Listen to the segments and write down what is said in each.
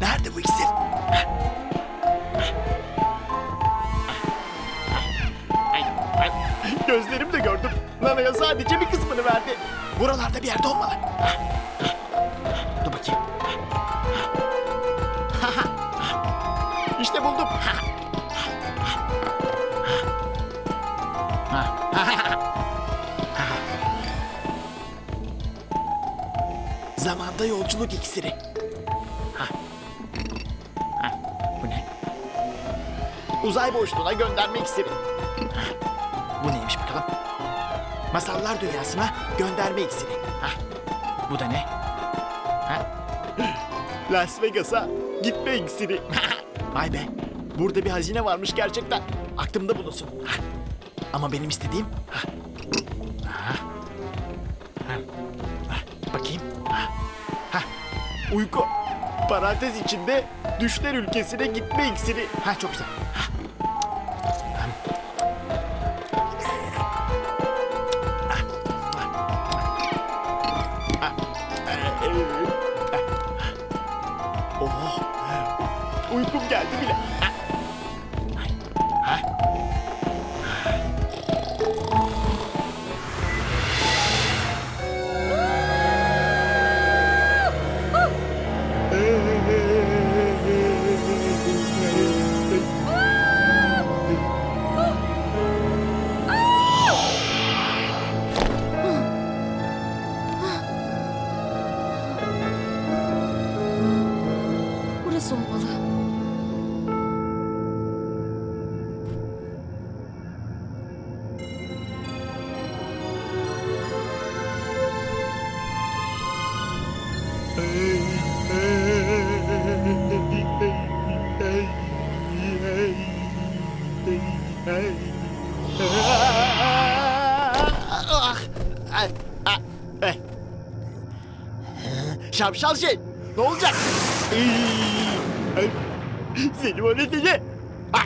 Nerede bu iksir? Gözlerimle gördüm. Nana'ya sadece bir kısmını verdi. Buralarda bir yerde olmalı. İşte buldum. Zamanda yolculuk iksiri. Bu ne? Uzay boşluğuna gönderme iksiri. Bu neymiş bakalım? Masallar dünyasına gönderme iksiri. Bu da ne? Ha? Las Vegas'a gitme iksiri. Vay be. Burada bir hazine varmış gerçekten. Aklımda bulunsun. Ama benim istediğim... Bakayım. Uyku. Parantez içinde düşler ülkesine gitme iksiri. Ha çok güzel. Şapşal şey. Ne olacak? Seni o ne seni? Ah!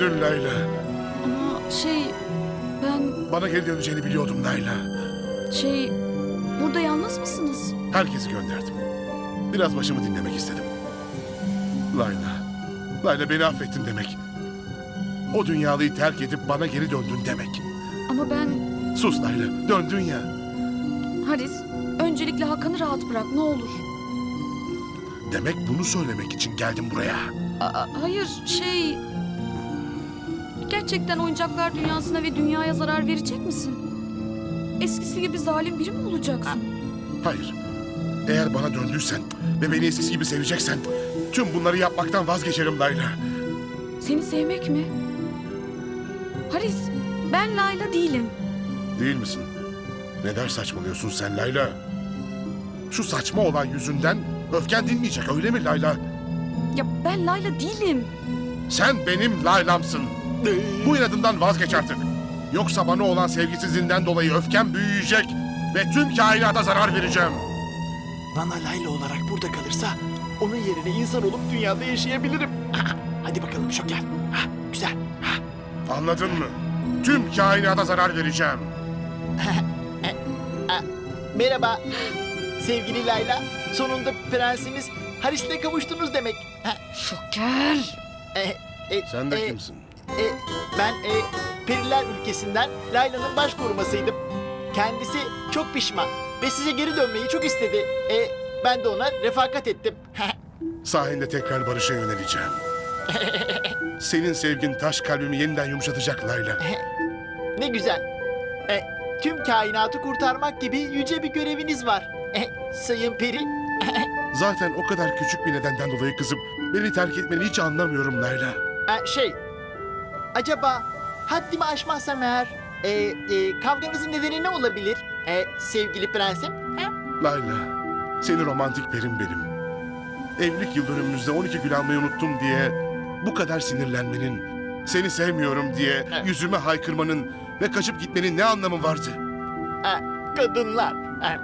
Döndün Layla. ama şey ben Bana geri döneceğini biliyordum Layla. şey burada yalnız mısınız? Herkesi gönderdim. Biraz başımı dinlemek istedim. Layla. Layla beni affettin demek. O dünyalıyı terk edip bana geri döndün demek. Ama ben Sus Layla. Döndün ya. Haris öncelikle Hakan'ı rahat bırak ne olur. Demek bunu söylemek için geldim buraya. Aa, hayır şey... Gerçekten oyuncaklar dünyasına ve dünyaya zarar verecek misin? Eskisi gibi zalim biri mi olacaksın? Hayır. Eğer bana döndüysen ve beni eskisi gibi seveceksen tüm bunları yapmaktan vazgeçerim Layla. Seni sevmek mi? Haris, ben Layla değilim. Değil misin? Neden saçmalıyorsun sen Layla? Şu saçma olay yüzünden öfken dinmeyecek öyle mi Layla? Ya ben Layla değilim. Sen benim Layla'msın. Bu inadından vazgeç artık. Yoksa bana olan sevgisizliğinden dolayı öfkem büyüyecek ve tüm kainata zarar vereceğim. Nana Layla olarak burada kalırsa onun yerine insan olup dünyada yaşayabilirim. Hadi bakalım Şoker. Ha, güzel. Ha. Anladın mı? Tüm kainata zarar vereceğim. Merhaba sevgili Layla. Sonunda prensimiz Haris'le kavuştunuz demek. Ha, Şoker. e, e, Sen de e, kimsin? E, ben e, Periler ülkesinden Layla'nın baş korumasıydım. Kendisi çok pişman ve size geri dönmeyi çok istedi. E, ben de ona refakat ettim. Sayende tekrar barışa yöneleceğim. Senin sevgin taş kalbimi yeniden yumuşatacak Layla. ne güzel. E, tüm kainatı kurtarmak gibi yüce bir göreviniz var. E, Sayın Peri. Zaten o kadar küçük bir nedenden dolayı kızım beni terk etmeni hiç anlamıyorum Layla. E, şey, acaba haddimi aşmazsam eğer e, e, kavganızın nedeni ne olabilir e, sevgili prensim? Ha? Layla, seni romantik perim benim. Evlilik yıl dönümümüzde 12 gül almayı unuttum diye bu kadar sinirlenmenin, seni sevmiyorum diye Evet. yüzüme haykırmanın ve kaçıp gitmenin ne anlamı vardı? E, kadınlar. E,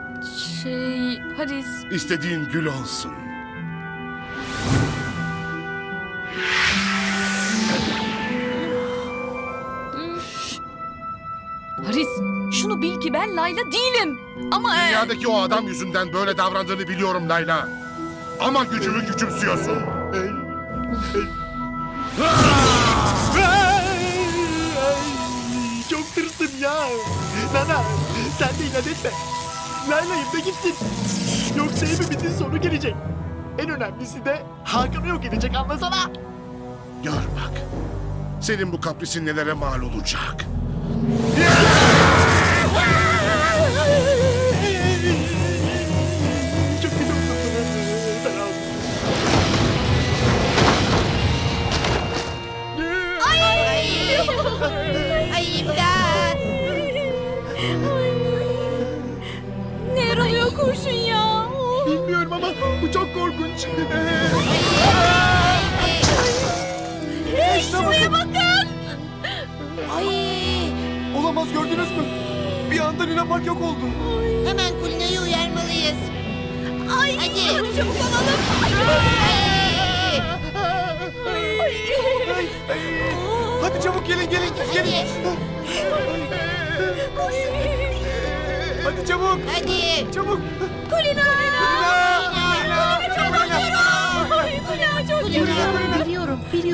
Şey Haris. İstediğin gül olsun. Haris şunu bil ki ben Layla değilim. Ama e, Dünyadaki o adam yüzünden böyle davrandığını biliyorum Layla. Ama gücümü küçümsüyorsun. Çok tırstım ya. Nana sen de inat etme. Layla'yım da gitsin. Yoksa hepimizin sonu gelecek. En önemlisi de Hakan'ı yok edecek anlasana. Gör bak. Senin bu kaprisin nelere mal olacak. Çok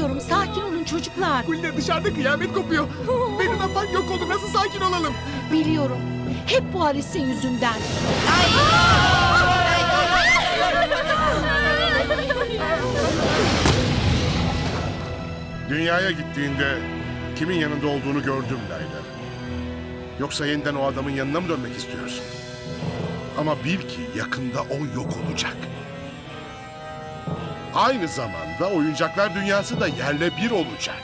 Biliyorum. Sakin olun çocuklar. Kulina dışarıda kıyamet kopuyor. Ve Luna Park yok oldu nasıl sakin olalım? Biliyorum. Hep bu Haris'in yüzünden. Dünyaya gittiğinde kimin yanında olduğunu gördüm Layla. Yoksa yeniden o adamın yanına mı dönmek istiyorsun? Ama bil ki yakında o yok olacak. Aynı zamanda oyuncaklar dünyası da yerle bir olacak.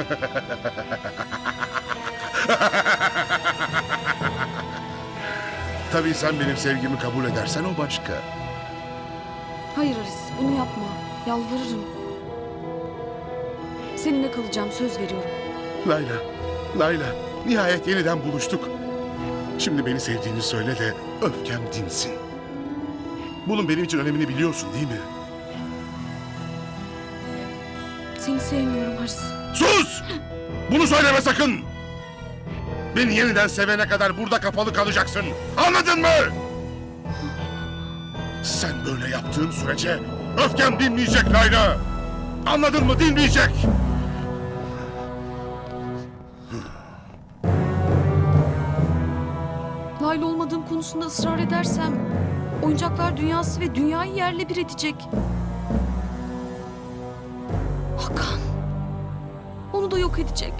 Tabii sen benim sevgimi kabul edersen o başka. Hayır Haris bunu yapma. Yalvarırım. Seninle kalacağım söz veriyorum. Layla, Layla, nihayet yeniden buluştuk. Şimdi beni sevdiğini söyle de öfkem dinsin. Bunun benim için önemini biliyorsun değil mi? Seni sevmiyorum Haris. Sus! Bunu söyleme sakın! Beni yeniden sevene kadar burada kapalı kalacaksın. Anladın mı? Sen böyle yaptığın sürece öfkem dinmeyecek Layla. Anladın mı? Dinmeyecek. Israr edersem oyuncaklar dünyası ve dünyayı yerle bir edecek. Hakan. Onu da yok edecek.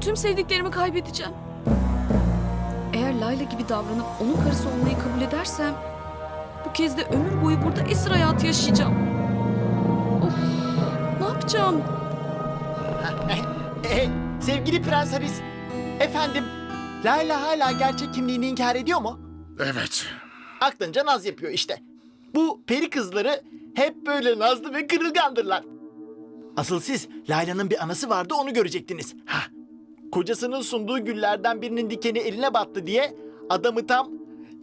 Tüm sevdiklerimi kaybedeceğim. Eğer Layla gibi davranıp onun karısı olmayı kabul edersem bu kez de ömür boyu burada esir hayatı yaşayacağım. Of, ne yapacağım? E, sevgili Prens Haris. Efendim Layla hala gerçek kimliğini inkar ediyor mu? Evet. Aklınca naz yapıyor işte. Bu peri kızları hep böyle nazlı ve kırılgandırlar. Asıl siz Layla'nın bir anası vardı onu görecektiniz. Ha, kocasının sunduğu güllerden birinin dikeni eline battı diye adamı tam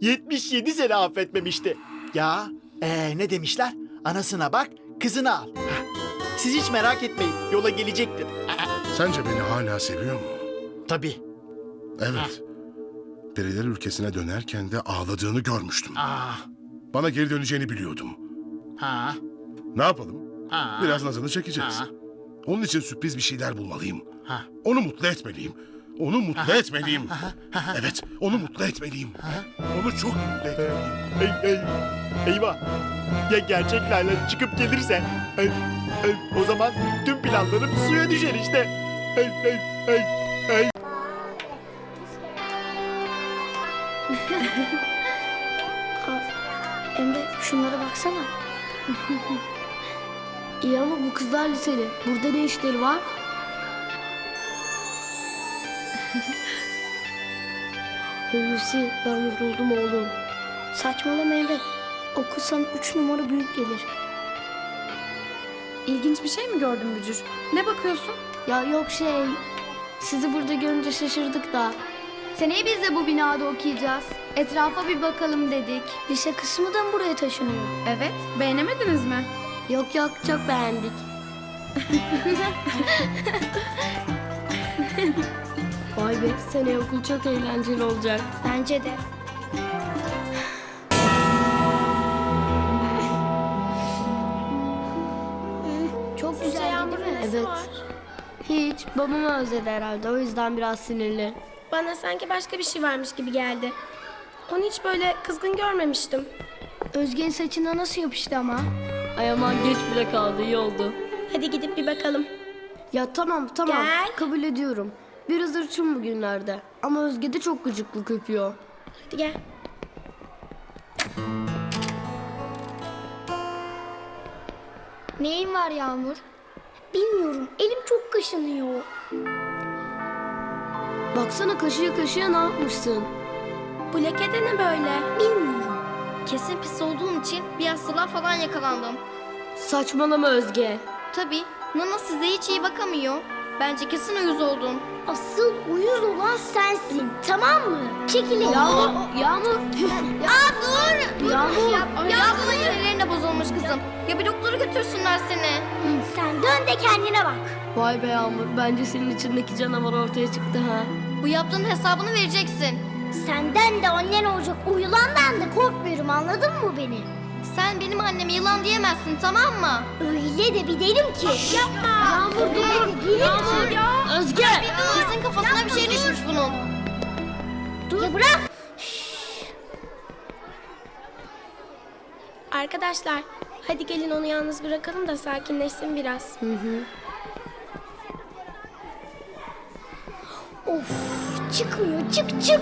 77 sene affetmemişti. Ya ee, ne demişler? Anasına bak, kızını al. Hah. Siz hiç merak etmeyin, yola gelecektir. Sence beni hala seviyor mu? Tabii. Evet. Periler ülkesine dönerken de ağladığını görmüştüm. Aa, Bana geri döneceğini biliyordum. ha, Ne yapalım? ha. Biraz nazını çekeceğiz. Ha. Onun için sürpriz bir şeyler bulmalıyım. Ha. Onu mutlu etmeliyim. Onu mutlu etmeliyim. Evet, onu mutlu etmeliyim. Onu çok mutlu etmeliyim. Ey, ey, eyvah. Ya gerçek Layla çıkıp gelirse? Ey, ey, o zaman tüm planlarım suya düşer işte. Ey, ey, ey, ey. Emre şunlara baksana. İyi ama bu kızlar liseli. Burada ne işleri var? Hulusi ben vuruldum oğlum. Saçmalama Emre. Okusan üç numara büyük gelir. İlginç bir şey mi gördün Bücür? Ne bakıyorsun? Ya yok şey. Sizi burada görünce şaşırdık da. Seneye biz de bu binada okuyacağız. Etrafa bir bakalım dedik. Lise kısmı da mı buraya taşınıyor? Evet. Beğenemediniz mi? Yok yok çok beğendik. Vay be seneye okul çok eğlenceli olacak. Bence de. Çok güzel değil mi? Evet. Hiç babamı özledi herhalde o yüzden biraz sinirli. Bana sanki başka bir şey varmış gibi geldi. Onu hiç böyle kızgın görmemiştim. Özge'nin saçına nasıl yapıştı ama? Ay aman geç bile kaldı iyi oldu. Hadi gidip bir bakalım. Ya tamam tamam Gel. kabul ediyorum. Biraz hırçın bugünlerde. Ama Özge de çok gıcıklık yapıyor. Hadi gel. Neyin var Yağmur? Bilmiyorum. Elim çok kaşınıyor. Baksana kaşıya kaşıya ne yapmışsın? Bu leke de ne böyle? Bilmiyorum. Kesin pis olduğum için bir hastalığa falan yakalandım. Saçmalama Özge. Tabii Nana size hiç iyi bakamıyor. Bence kesin uyuz oldum. Asıl uyuz olan sensin. Tamam mı? Çekilin. Yağmur. Yağmur. Aa dur! Yağmur. Ya, ya sinirlerine bozulmuş kızım. Ya bir doktora götürsünler seni. Sen dön de kendine bak. Vay be Yağmur. Bence senin içindeki canavar ortaya çıktı ha. Bu yaptığın hesabını vereceksin. Senden de annen olacak. O yılandan da korkmuyorum anladın mı beni? Sen benim anneme yılan diyemezsin tamam mı? Öyle de bir derim ki. Yapma. Yağmur dur. Ya bırak. Arkadaşlar hadi gelin onu yalnız bırakalım da sakinleşsin biraz. Of çıkmıyor çık çık.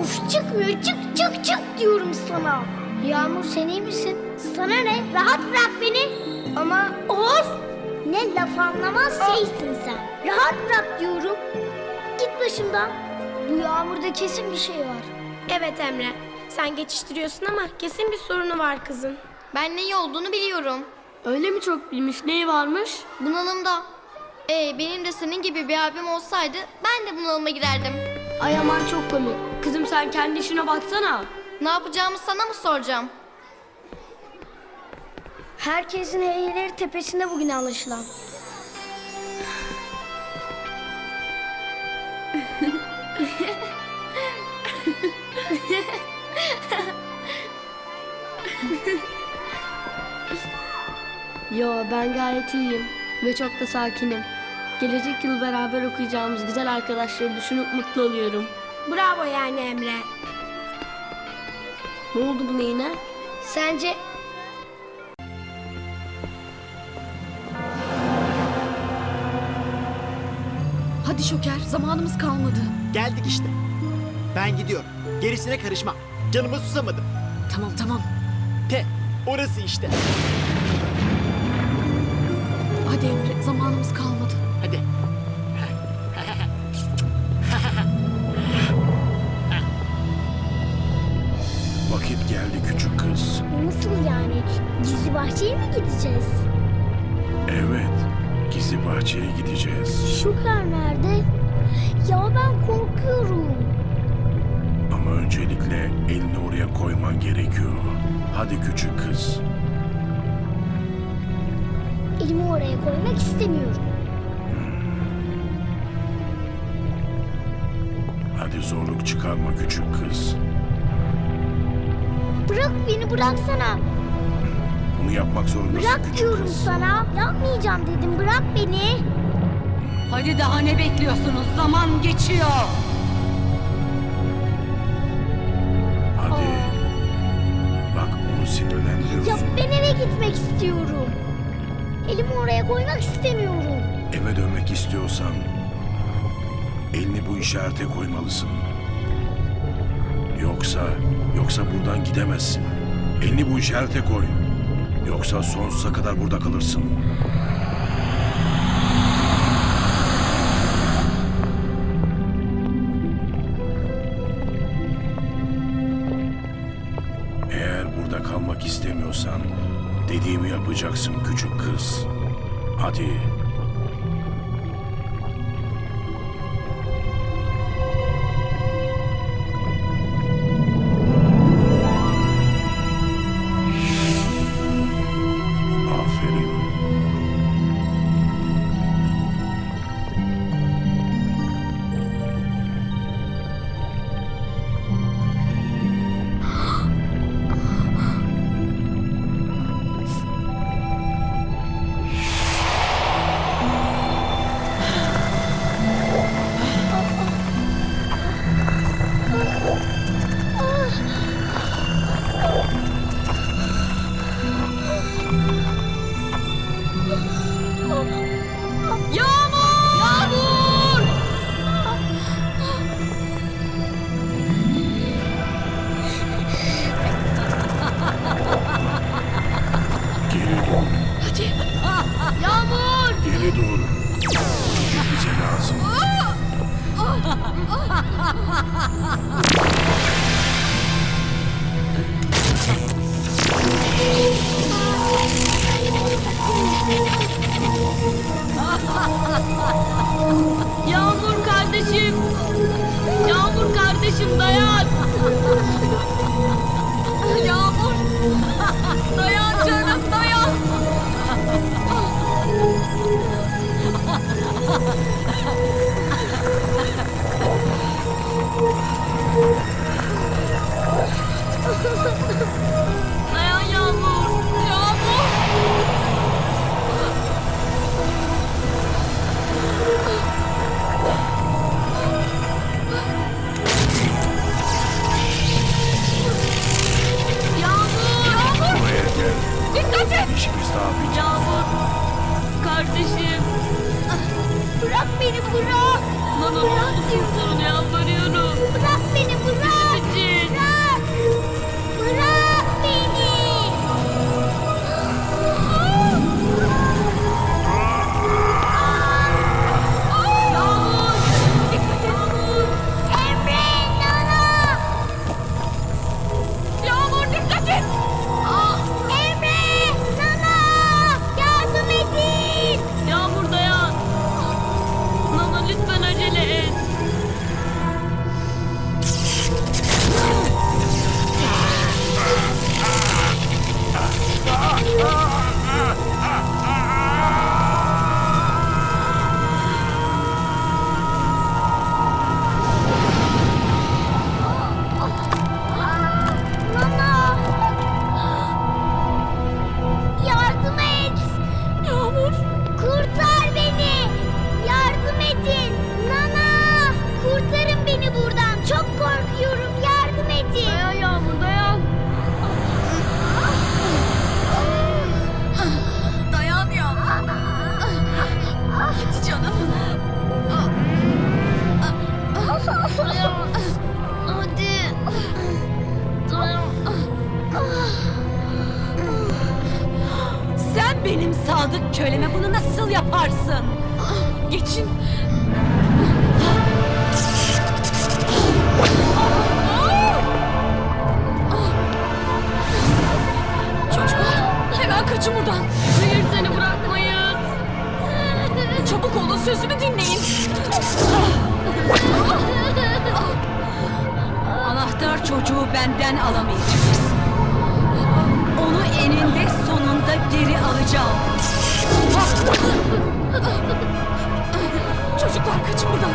Of çıkmıyor çık çık çık diyorum sana. Yağmur sen iyi misin? Sana ne? Rahat bırak beni. Ama of ne laf anlamaz şeysin sen. Rahat bırak diyorum. Git başımdan. Bu yağmurda kesin bir şey var. Evet Emre. Sen geçiştiriyorsun ama kesin bir sorunu var kızın. Ben ne iyi olduğunu biliyorum. Öyle mi çok bilmiş? Neyi varmış? Bunalımda. Ee, benim de senin gibi bir abim olsaydı ben de bunalıma girerdim. Ay aman çok komik. Kızım sen kendi işine baksana. Ne yapacağımı sana mı soracağım? Herkesin heyleri tepesinde bugün anlaşılan. Yo ben gayet iyiyim ve çok da sakinim. Gelecek yıl beraber okuyacağımız güzel arkadaşları düşünüp mutlu oluyorum. Bravo yani Emre. Ne oldu buna yine? Sence? Hadi Şoker zamanımız kalmadı. Geldik işte. Ben gidiyorum. Gerisine karışmam. Canıma susamadım. Tamam tamam. Te, orası işte. Hadi Emre zamanımız kalmadı. Hadi. Vakit geldi küçük kız. Nasıl yani? Gizli bahçeye mi gideceğiz? Bahçeye gideceğiz. Şoker nerede? Ya ben korkuyorum. Ama öncelikle elini oraya koyman gerekiyor. Hadi küçük kız. Elimi oraya koymak istemiyorum. Hadi zorluk çıkarma küçük kız. Bırak beni bıraksana. Bunu yapmak zorundasın Bırak diyorum kız. sana. Yapmayacağım dedim. Bırak beni. Hadi daha ne bekliyorsunuz? Zaman geçiyor. Hadi. Bak onu Ya sinirlendiriyorsun. ben eve gitmek istiyorum. Elimi oraya koymak istemiyorum. Eve dönmek istiyorsan elini bu işarete koymalısın. Yoksa, yoksa buradan gidemezsin. Elini bu işarete koy. Yoksa sonsuza kadar burada kalırsın. Yağmur kardeşim. Yağmur kardeşim dayan. Yağmur. Dayan canım Dayan Yağmur. Yağmur. Yağmur. Yağmur. Buraya gel. Dikkat et. İşimiz daha bitmedi. Yağmur. Kardeşim. Bırak beni bırak. Nana ne oldu kurtarın yalvarıyorum. Bırak beni bırak. sözümü dinleyin. Anahtar çocuğu benden alamayacaksınız. Onu eninde sonunda geri alacağım. Çocuklar kaçın buradan.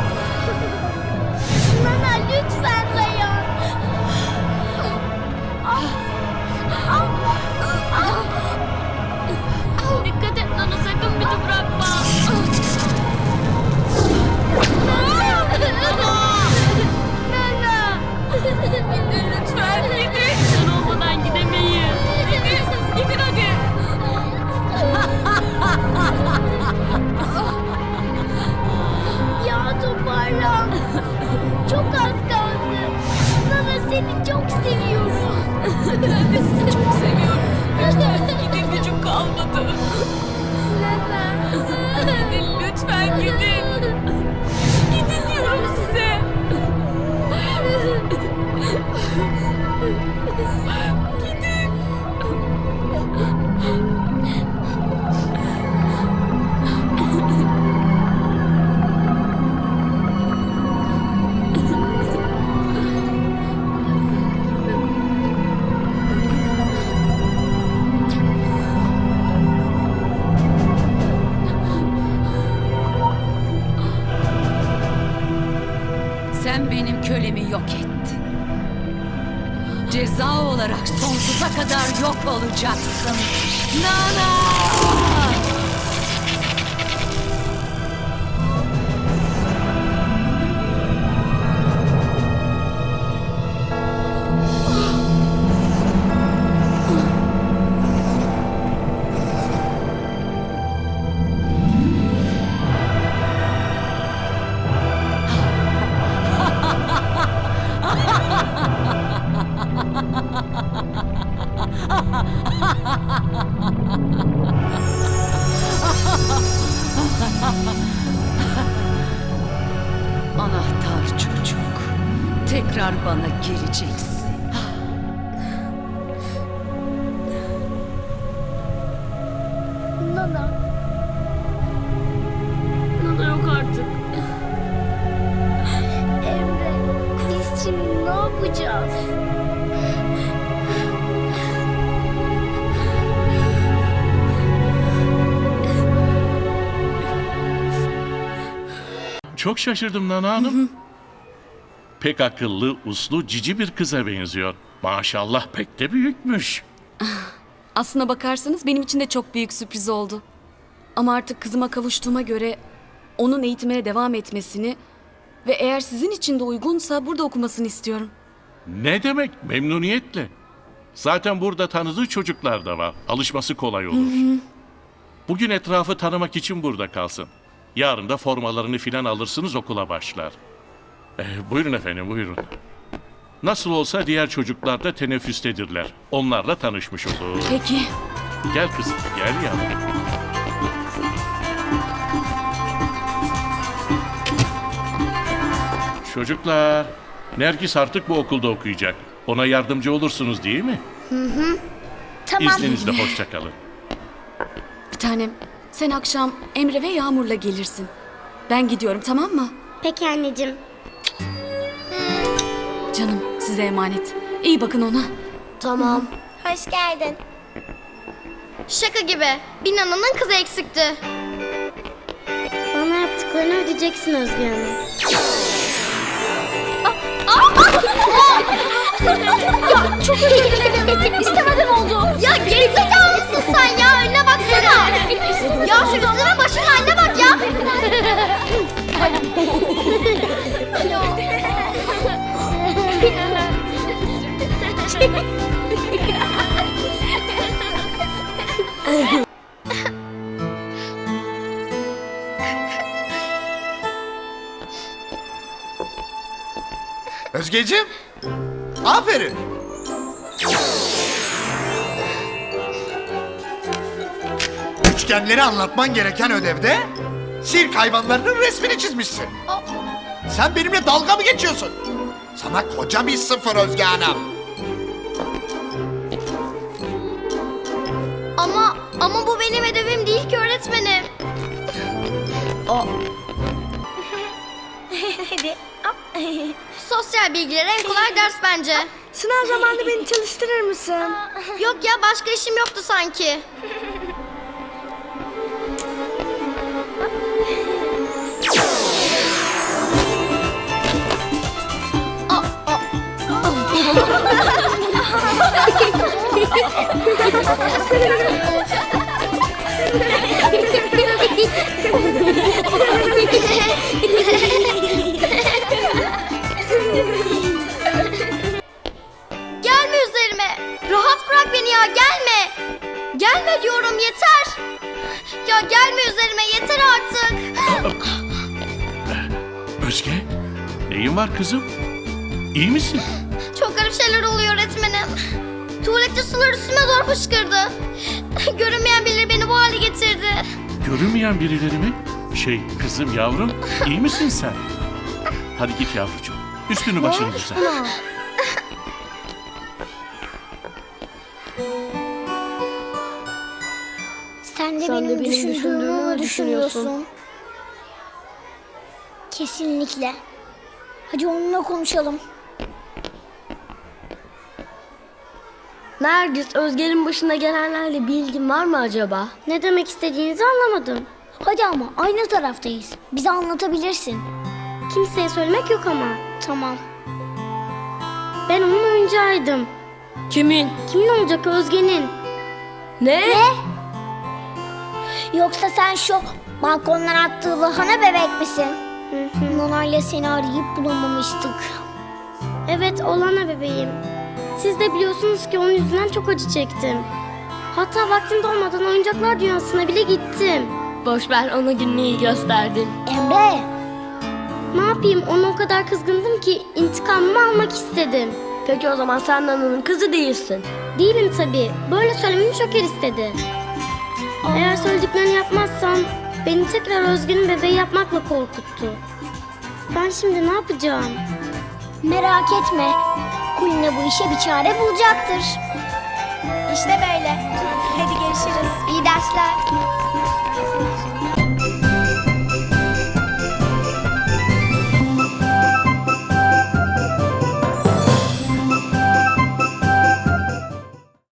Nana lütfen. Seviyorum. Ben de sizi çok seviyorum. Lütfen gidin gücüm kalmadı. Lütfen gidin. Gidin Ceza olarak sonsuza kadar yok olacaksın. Nana! Yapacağız? Çok şaşırdım Nana Hanım. Pek akıllı, uslu, cici bir kıza benziyor. Maşallah pek de büyükmüş. Aslına bakarsanız benim için de çok büyük sürpriz oldu. Ama artık kızıma kavuştuğuma göre onun eğitimine devam etmesini ve eğer sizin için de uygunsa burada okumasını istiyorum. Ne demek memnuniyetle. Zaten burada tanıdığı çocuklar da var. Alışması kolay olur. Bugün etrafı tanımak için burada kalsın. Yarın da formalarını filan alırsınız okula başlar. Eh, buyurun efendim buyurun. Nasıl olsa diğer çocuklar da teneffüstedirler. Onlarla tanışmış olur. Peki. Gel kızım gel yavrum. Çocuklar, Nergis artık bu okulda okuyacak. Ona yardımcı olursunuz değil mi? Tamam. İzninizle hoşça kalın. Bir tanem sen akşam Emre ve Yağmur'la gelirsin. Ben gidiyorum tamam mı? Peki anneciğim. Canım size emanet. İyi bakın ona. Tamam. Hoş geldin. Şaka gibi. Bir Nana'nın kızı eksikti. Bana yaptıklarını ödeyeceksin Özge Hanım. Ya çok özür dilerim. İstemeden oldu. Ya gerizekalı mısın sen ya? Önüne baksana. ya şu üstüne başına haline bak ya. Özgeciğim. Aferin. Üçgenleri anlatman gereken ödevde sirk hayvanlarının resmini çizmişsin. Sen benimle dalga mı geçiyorsun? Sana koca bir sıfır Özge Hanım. Ama ama bu benim ödevim değil ki öğretmenim. Hadi. Sosyal bilgiler en kolay ders bence. Sınav zamanında beni çalıştırır mısın? Yok ya başka işim yoktu sanki. Gelme üzerime. Rahat bırak beni ya gelme. Gelme diyorum yeter. Ya gelme üzerime yeter artık. Özge, neyin var kızım? İyi misin? Çok garip şeyler oluyor öğretmenim. Tuvalette sular üstüme doğru fışkırdı. Görünmeyen birileri beni bu hale getirdi. Görünmeyen birileri mi? Şey, kızım yavrum, iyi misin sen? Hadi git yavrucuğum. Üstünü başını düzelt. Sen de benim, düşündüğümü düşünüyorsun. Kesinlikle. Hadi onunla konuşalım. Nergis, Özge'nin başına gelenlerle bir ilgin var mı acaba? Ne demek istediğinizi anlamadım. Hadi ama aynı taraftayız. Bize anlatabilirsin. Kimseye söylemek yok ama. Tamam. Ben onun oyuncağıydım. Kimin? Kimin olacak Özge'nin? Ne? Yoksa sen şu balkondan attığı lahana bebek misin? Nana'yla seni arayıp bulamamıştık. Evet, Olana bebeğim. Siz de biliyorsunuz ki onun yüzünden çok acı çektim. Hatta vaktim olmadan oyuncaklar dünyasına bile gittim. Boş ver, ona gününü iyi gösterdin. Emre, Ne yapayım, ona o kadar kızgındım ki intikamımı almak istedim. Peki o zaman sen Nana'nın kızı değilsin. Değilim tabii. Böyle söylememi Şoker istedi. Eğer söylediklerini yapmazsam beni tekrar Özgün'ün bebeği yapmakla korkuttu. Ben şimdi ne yapacağım? merak etme. Kulina bu işe bir çare bulacaktır. İşte böyle. Hadi görüşürüz. İyi dersler.